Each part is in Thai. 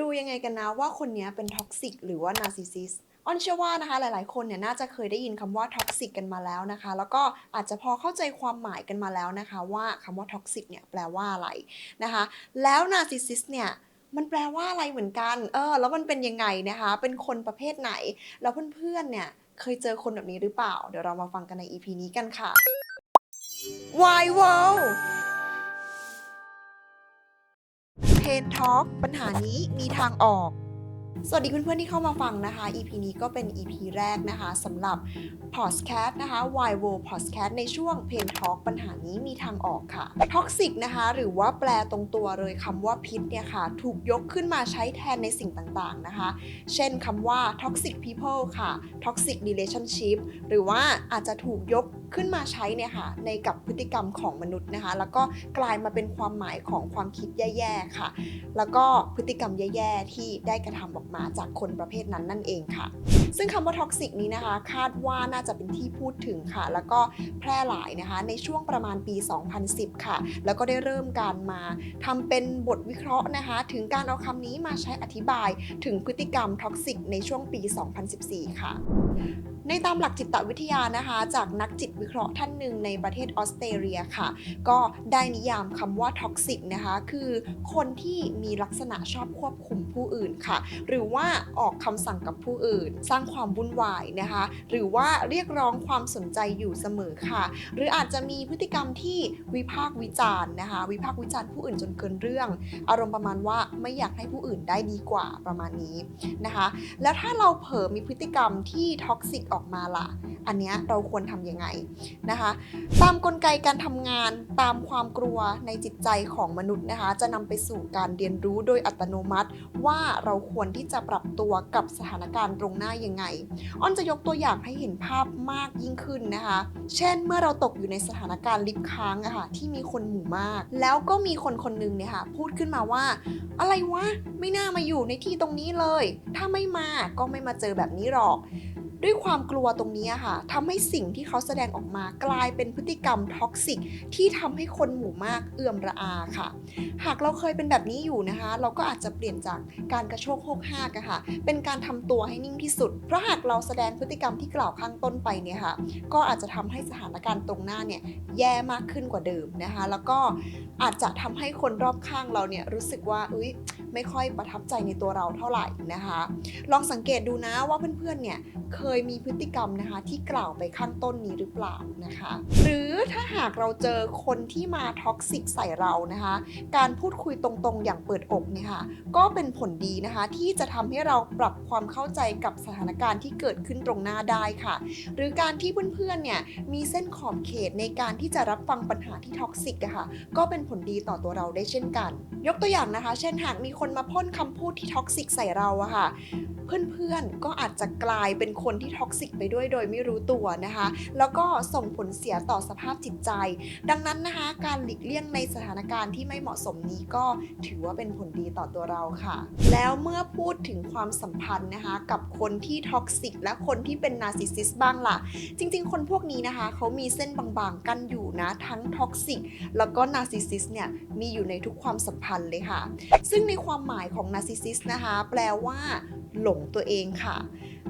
ดูยังไงกันนะว่าคนนี้เป็นท็อกซิกหรือว่านาร์ซิสซิสอ้อนเชื่อว่านะคะหลายๆ คนเนี่ยน่าจะเคยได้ยินคำว่าท็อกซิกกันมาแล้วนะคะ แล้วก็อาจจะพอเข้าใจความหมายกันมาแล้วนะคะ ว่าคำว่าท็อกซิกเนี่ยแปลว่าอะไรนะคะ แล้วนาร์ซิสซิสเนี่ยมันแปลว่าอะไรเหมือนกัน เออ แล้วมันเป็นยังไงนะคะ เป็นคนประเภทไหน แล้วเพื่อนๆ เนี่ย เคยเจอคนแบบนี้หรือเปล่า เดี๋ยวเรามาฟังกันใน EP นี้กันค่ะ Why World เพนทอ l k ปัญหานี้มีทางออก สวัสดีเพื่อนๆที่เข้ามาฟังนะคะ EP นี้ก็เป็น EP แรกนะคะสำหรับ Podcast นะคะ Why World Podcast ในช่วง Pain Talk ปัญหานี้มีทางออกค่ะ Toxic นะคะหรือว่าแปลตรงตัวเลยคำว่าพิษเนี่ยค่ะ ถูกยกขึ้นมาใช้แทนในสิ่งต่างๆนะคะ เช่นคำว่า toxic people ค่ะ toxic relationship หรือว่าอาจจะถูกยก ขึ้นมาใช้เนี่ยค่ะในกับพฤติกรรมของมนุษย์นะคะ แล้วก็กลายมาเป็นความหมายของความคิดแย่ๆค่ะ แล้วก็พฤติกรรมแย่ๆที่ได้กระทำออกมาจากคนประเภทนั้นนั่นเองค่ะ ซึ่งคำว่าท็อกซิกนี้นะคะ คาดว่าน่าจะเป็นที่พูดถึงค่ะ แล้วก็แพร่หลายนะคะในช่วงประมาณปี 2010 ค่ะ แล้วก็ได้เริ่มการมาทำเป็นบทวิเคราะห์นะคะ ถึงการเอาคำนี้มาใช้อธิบายถึงพฤติกรรมท็อกซิกในช่วงปี 2014 ค่ะในตามหลักจิตวิทยานะคะ จากนักจิตวิเคราะห์ท่านหนึ่งในประเทศออสเตรเลียค่ะ ก็ได้นิยามคำว่าท็อกซิกนะคะคือคนที่มีลักษณะชอบควบคุมผู้อื่นค่ะ หรือว่าออกคำสั่งกับผู้อื่น สร้างความวุ่นวายนะคะ หรือว่าเรียกร้องความสนใจอยู่เสมอค่ะ หรืออาจจะมีพฤติกรรมที่วิพากษ์วิจารณ์นะคะ วิพากษ์วิจารณ์ผู้อื่นจนเกินเรื่อง อารมณ์ประมาณว่าไม่อยากให้ผู้อื่นได้ดีกว่าประมาณนี้นะคะ แล้วถ้าเราเผลอมีพฤติกรรมที่ท็อกซิกออกมาล่ะ อันเนี้ยเราควรทำยังไงนะคะ ตามกลไกการทำงานตามความกลัวในจิตใจของมนุษย์นะคะ จะนำไปสู่การเรียนรู้โดยอัตโนมัติ ว่าเราควรที่จะปรับตัวกับสถานการณ์ตรงหน้ายังไงอ้อนจะยกตัวอย่างให้เห็นภาพมากยิ่งขึ้นนะคะ เช่น เมื่อเราตกอยู่ในสถานการณ์ลิฟต์ค้างอะค่ะที่มีคนหมู่มาก แล้วก็มีคนคนหนึงเนี่ยค่ะพูดขึ้นมาว่า อะไรวะไม่น่ามาอยู่ในที่ตรงนี้เลย ถ้าไม่มาก็ไม่มาเจอแบบนี้หรอก ด้วยความกลัวตรงนี้ค่ะทำให้สิ่งที่เขาแสดงออกมากลายเป็นพฤติกรรมท็อกซิกที่ทำให้คนหมู่มากเอื่อมระอาค่ะ หากเราเคยเป็นแบบนี้อยู่นะคะ เราก็อาจจะเปลี่ยนจากการกระโชกโฮกฮากะค่ะ เป็นการทำตัวให้นิ่งที่สุด เพราะหากเราแสดงพฤติกรรมที่กล่าวข้างต้นไปเนี่ยค่ะ ก็อาจจะทำให้สถานการณ์ตรงหน้าเนี่ยแย่มากขึ้นกว่าเดิมนะคะ แล้วก็อาจจะทำให้คนรอบข้างเราเนี่ยรู้สึกว่าอุ้ยไม่ค่อยประทับใจในตัวเราเท่าไหร่นะคะ ลองสังเกตดูนะว่าเพื่อนๆเนี่ยเคยยมีพฤติกรรมนะคะที่กล่าวไปข้างต้นนี้หรือเปล่านะคะ หรือ ถ้าหากเราเจอคนที่มาท็อกซิกใส่เรานะคะ การพูดคุยตรงๆ อย่างเปิดอกเนี่ยค่ะก็เป็นผลดีนะคะ ที่จะทำให้เราปรับความเข้าใจกับสถานการณ์ที่เกิดขึ้นตรงหน้าได้ค่ะ หรือการที่เพื่อนๆเนี่ยมีเส้นขอบเขตในการที่จะรับฟังปัญหาที่ท็อกซิกอะค่ะก็เป็นผลดีต่อตัวเราได้เช่นกัน ยกตัวอย่างนะคะ เช่นหากมีคนมาพ่นคำพูดที่ท็อกซิกใส่เราอะค่ะเพื่อนๆก็อาจจะกลายเป็นคนที่ท็อกซิกไปด้วยโดยไม่รู้ตัวนะคะ แล้วก็ส่งผลเสียต่อสภาพจิตใจ ดังนั้นนะคะการหลีกเลี่ยงในสถานการณ์ที่ไม่เหมาะสมนี้ก็ถือว่าเป็นผลดีต่อตัวเราค่ะ แล้วเมื่อพูดถึงความสัมพันธ์นะคะกับคนที่ท็อกซิกและคนที่เป็นนาร์ซิสซิสบ้างล่ะ จริง ๆ คนพวกนี้นะคะเขามีเส้นบางๆ กันอยู่นะทั้งท็อกซิกแล้วก็นาร์ซิสซิสเนี่ยมีอยู่ในทุกความสัมพันธ์เลยค่ะ ซึ่งในความหมายของนาร์ซิสซิสนะคะ แปลว่าหลงตัวเองค่ะ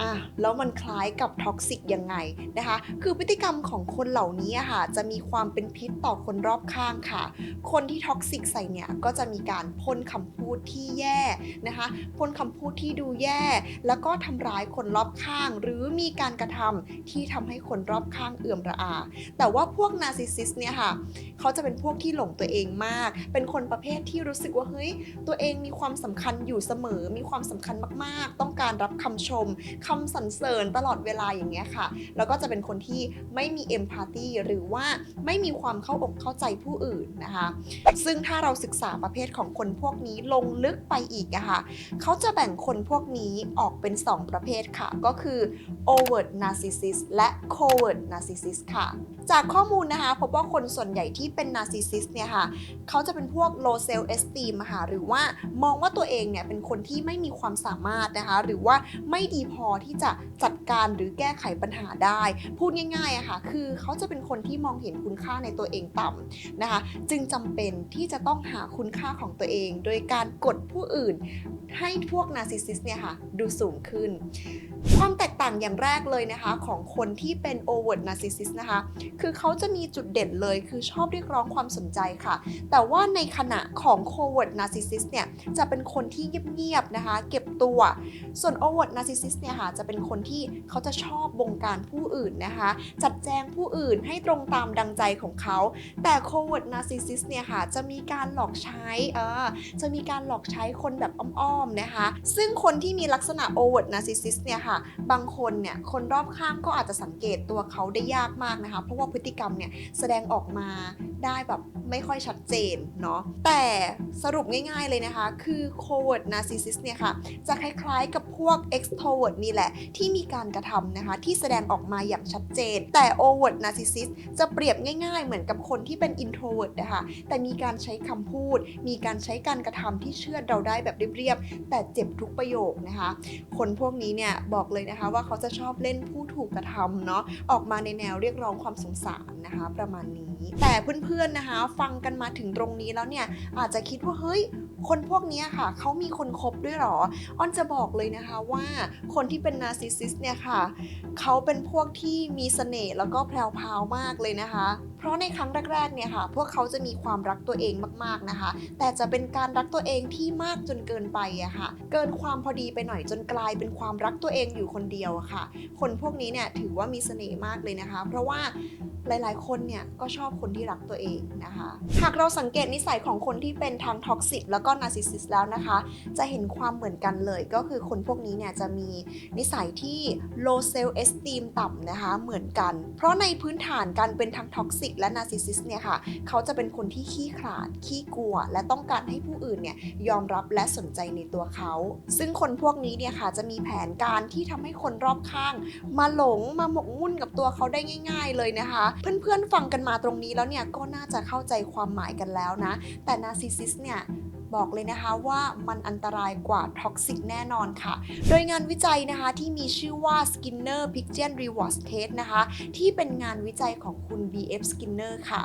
อะแล้วมันคล้ายกับท็อกซิกยังไงนะคะ คือพฤติกรรมของคนเหล่านี้ค่ะจะมีความเป็นพิษต่อคนรอบข้างค่ะ คนที่ท็อกซิกใส่เนี่ยก็จะมีการพ่นคำพูดที่แย่นะคะพ่นคำพูดที่ดูแย่ แล้วก็ทำร้ายคนรอบข้าง หรือมีการกระทำที่ทำให้คนรอบข้างเอื่อมระอา แต่ว่าพวกนาร์ซิสซิสเนี่ยค่ะเขาจะเป็นพวกที่หลงตัวเองมาก เป็นคนประเภทที่รู้สึกว่าเฮ้ยตัวเองมีความสำคัญอยู่เสมอ มีความสำคัญมากๆ ต้องการรับคำชมคำสรรเสริญตลอดเวลาอย่างเงี้ยค่ะ แล้วก็จะเป็นคนที่ไม่มีเอมพัตตีหรือว่าไม่มีความเข้าอกเข้าใจผู้อื่นนะคะ ซึ่งถ้าเราศึกษาประเภทของคนพวกนี้ลงลึกไปอีกอะค่ะเขาจะแบ่งคนพวกนี้ออกเป็น 2 ประเภทค่ะ ก็คือ overt narcissist และ covert narcissist ค่ะ จากข้อมูลนะคะพบว่าคนส่วนใหญ่ที่เป็น narcissist เนี่ยค่ะ เขาจะเป็นพวก low self esteem อะค่ะหรือว่ามองว่าตัวเองเนี่ยเป็นคนที่ไม่มีความสามารถนะคะ หรือว่าไม่ดีพอที่จะจัดการหรือแก้ไขปัญหาได้ พูดง่ายๆอะค่ะคือเขาจะเป็นคนที่มองเห็นคุณค่าในตัวเองต่ำนะคะ จึงจำเป็นที่จะต้องหาคุณค่าของตัวเอง โดยการกดผู้อื่น ให้พวกนาร์ซิสซิสเนี่ยค่ะดูสูงขึ้น ความแตกต่างอย่างแรกเลยนะคะของคนที่เป็น overt narcissist นะคะคือเขาจะมีจุดเด่นเลยคือชอบเรียกร้องความสนใจค่ะ แต่ว่าในขณะของ covert narcissist เนี่ยจะเป็นคนที่เงียบๆนะคะ เก็บตัวส่วน overt narcissist เนี่ยค่ะจะเป็นคนที่เขาจะชอบบงการผู้อื่นนะคะ จัดแจงผู้อื่นให้ตรงตามดังใจของเขา แต่ covert narcissist เนี่ยค่ะจะมีการหลอกใช้เออจะมีการหลอกใช้คนแบบอ้อมๆนะคะ ซึ่งคนที่มีลักษณะ overt narcissist เนี่ยค่ะบางคนเนี่ยคนรอบข้างก็อาจจะสังเกตตัวเขาได้ยากมากนะคะ เพราะว่าพฤติกรรมเนี่ยแสดงออกมาได้แบบไม่ค่อยชัดเจนเนาะแต่สรุปง่ายๆเลยนะคะ คือ covert narcissist เนี่ยค่ะ จะคล้ายๆกับพวก extrovert นี่แหละ ที่มีการกระทำนะคะที่แสดงออกมาอย่างชัดเจน แต่ overt narcissist จะเปรียบง่ายๆ เหมือนกับคนที่เป็น introvert นะคะแต่มีการใช้คำพูด มีการใช้การกระทำที่เชื่อเราได้แบบเรียบๆแต่เจ็บทุกประโยคนะคะ คนพวกนี้เนี่ยบอกเลยนะคะว่าเขาจะชอบเล่นผู้ถูกกระทำเนาะออกมาในแนวเรียกร้องความสงสารนะคะ ประมาณนี้ แต่เพื่อนๆนะคะ ฟังกันมาถึงตรงนี้แล้วเนี่ยอาจจะคิดว่าเฮ้ย คนพวกนี้ค่ะเขามีคนคบด้วยหรออ้อนจะบอกเลยนะคะว่าคนที่เป็นนาร์ซิสซิสเนี่ยค่ะเขาเป็นพวกที่มีเสน่ห์แล้วก็แพรวพาวมากเลยนะคะ เพราะในครั้งแรกๆเนี่ยค่ะพวกเขาจะมีความรักตัวเองมากๆนะคะ แต่จะเป็นการรักตัวเองที่มากจนเกินไปอะค่ะ เกินความพอดีไปหน่อยจนกลายเป็นความรักตัวเองอยู่คนเดียวอะค่ะ คนพวกนี้เนี่ยถือว่ามีเสน่ห์มากเลยนะคะ เพราะว่าหลายๆ คนเนี่ยก็ชอบคนที่รักตัวเองนะคะ หากเราสังเกตนิสัยของคนที่เป็นทางท็อกซิกแล้วก็นาร์ซิสซิสแล้วนะคะ จะเห็นความเหมือนกันเลยก็คือคนพวกนี้เนี่ยจะมีนิสัยที่ low self esteem ต่ำนะคะเหมือนกัน เพราะในพื้นฐานการเป็นทั้งท็อกซิกและนาร์ซิสซิสเนี่ยค่ะเขาจะเป็นคนที่ขี้ขลาด ขี้กลัว และต้องการให้ผู้อื่นเนี่ยยอมรับและสนใจในตัวเขา ซึ่งคนพวกนี้เนี่ยค่ะจะมีแผนการที่ทำให้คนรอบข้าง มาหลงมาหมกมุ่นกับตัวเขาได้ง่าย ๆ เลยนะคะ เพื่อนๆฟังกันมาตรงนี้แล้วเนี่ยก็น่าจะเข้าใจความหมายกันแล้วนะ แต่นาร์ซิสซิสเนี่ย บอกเลยนะคะว่ามันอันตรายกว่าท็อกซิกแน่นอนค่ะ โดยงานวิจัยนะคะที่มีชื่อว่า Skinner Pigeon Reward Test นะคะ ที่เป็นงานวิจัยของคุณ B.F. Skinner ค่ะ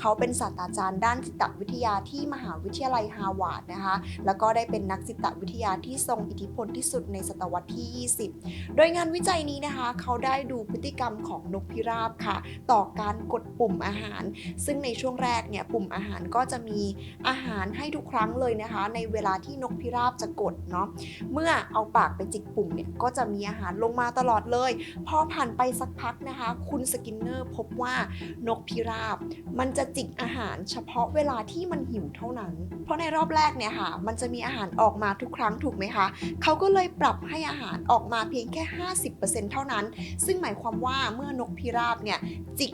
เขาเป็นศาสตราจารย์ด้านจิตวิทยาที่มหาวิทยาลัยฮาร์วาร์ดนะคะ แล้วก็ได้เป็นนักจิตวิทยาที่ทรงอิทธิพลที่สุดในศตวรรษที่ 20 โดยงานวิจัยนี้นะคะ เขาได้ดูพฤติกรรมของนกพิราบค่ะ ต่อการกดปุ่มอาหาร ซึ่งในช่วงแรกเนี่ยปุ่มอาหารก็จะมีอาหารให้ทุกครั้งเลยนะคะ ในเวลาที่นกพิราบจะกดเนาะเมื่อเอาปากไปจิกปุ่มเนี่ยก็จะมีอาหารลงมาตลอดเลย พอผ่านไปสักพักนะคะ คุณสกินเนอร์พบว่านกพิราบ มันจะจิกอาหารเฉพาะเวลาที่มันหิวเท่านั้น เพราะในรอบแรกเนี่ยค่ะ มันจะมีอาหารออกมาทุกครั้งถูกไหมคะเขาก็เลยปรับให้อาหารออกมาเพียงแค่ 50%เท่านั้น ซึ่งหมายความว่าเมื่อนกพิราบเนี่ยจิก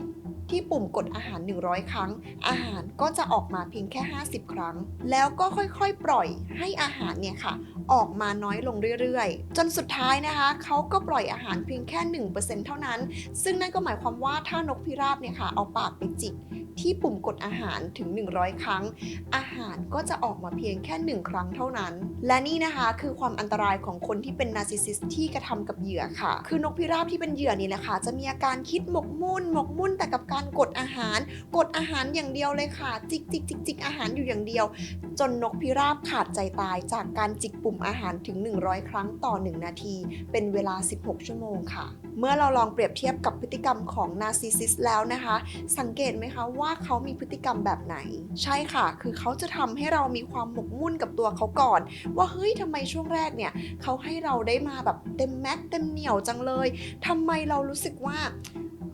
ที่ปุ่มกดอาหาร 100 ครั้ง อาหารก็จะออกมาเพียงแค่ 50 ครั้ง แล้วก็ค่อยๆ ปล่อยให้อาหารเนี่ยค่ะ ออกมาน้อยลงเรื่อยๆ จนสุดท้ายนะคะเขาก็ปล่อยอาหารเพียงแค่ 1%เท่านั้น ซึ่งนั่นก็หมายความว่าถ้านกพิราบเนี่ยค่ะเอาปากไปจิก ที่ปุ่มกดอาหารถึง 100 ครั้ง อาหารก็จะออกมาเพียงแค่ 1 ครั้งเท่านั้น และนี่นะคะคือความอันตรายของคนที่เป็นนาร์ซิสซิสที่กระทำกับเหยื่อค่ะ คือนกพิราบที่เป็นเหยื่อนี่แหละค่ะจะมีอาการคิดหมกมุ่นหมกมุ่นแต่กับการกดอาหาร กดอาหารอย่างเดียวเลยค่ะ จิกจิกจิกจิกอาหารอยู่อย่างเดียว จนนกพิราบขาดใจตายจากการจิกปุ่มอาหารถึง 100 ครั้งต่อ 1 นาที เป็นเวลา 16 ชั่วโมงค่ะ เมื่อเราลองเปรียบเทียบกับพฤติกรรมของนาร์ซิสซิสแล้วนะคะ สังเกตไหมคะว่าเขามีพฤติกรรมแบบไหน ใช่ค่ะ คือเขาจะทำให้เรามีความหมกมุ่นกับตัวเขาก่อน ว่าเฮ้ยทำไมช่วงแรกเนี่ยเขาให้เราได้มาแบบเต็มแม็กเต็มเหนียวจังเลยทำไมเรารู้สึกว่า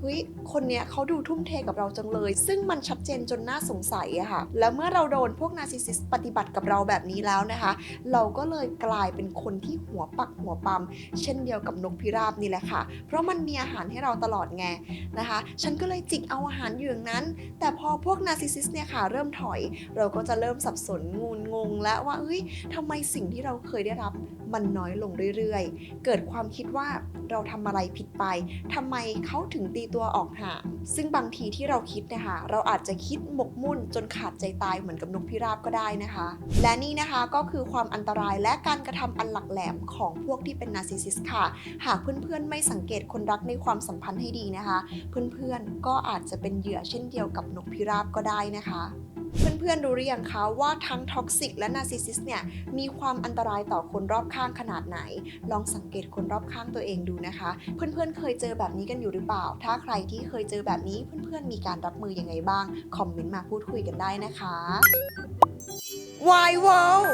เฮ้ยคนเนี้ยเขาดูทุ่มเทกับเราจังเลย ซึ่งมันชัดเจนจนน่าสงสัยอะค่ะ แล้วเมื่อเราโดนพวกนาซิสซิสปฏิบัติกับเราแบบนี้แล้วนะคะ เราก็เลยกลายเป็นคนที่หัวปักหัวปั๊มเช่นเดียวกับนกพิราบนี่แหละค่ะ เพราะมันมีอาหารให้เราตลอดไงนะคะ ฉันก็เลยจิกเอาอาหารอยู่อย่างนั้น แต่พอพวกนาซิสซิสเนี่ยค่ะเริ่มถอย เราก็จะเริ่มสับสนงุนงงและว่าเฮ้ยทำไมสิ่งที่เราเคยได้รับ มันน้อยลงเรื่อยๆ เกิดความคิดว่าเราทำอะไรผิดไปทำไมเขาถึงตีตัวออกห่างซึ่งบางทีที่เราคิดนะคะเราอาจจะคิดหมกมุ่นจนขาดใจตายเหมือนกับนกพิราบก็ได้นะคะ และนี่นะคะก็คือความอันตรายและการกระทำอันหลักแหลมของพวกที่เป็นนาร์ซิสซิสค่ะ หากเพื่อนๆไม่สังเกตคนรักในความสัมพันธ์ให้ดีนะคะ เพื่อนๆก็อาจจะเป็นเหยื่อเช่นเดียวกับนกพิราบก็ได้นะคะ เพื่อนๆรู้หรือยังคะว่าทั้งท็อกซิกและนาร์ซิสซิสเนี่ยมีความอันตรายต่อคนรอบข้างขนาดไหน ลองสังเกตคนรอบข้างตัวเองดูนะคะ เพื่อนๆเคยเจอแบบนี้กันอยู่หรือเปล่า ถ้าใครที่เคยเจอแบบนี้เพื่อนๆมีการรับมือยังไงบ้าง คอมเมนต์มาพูดคุยกันได้นะคะ Why World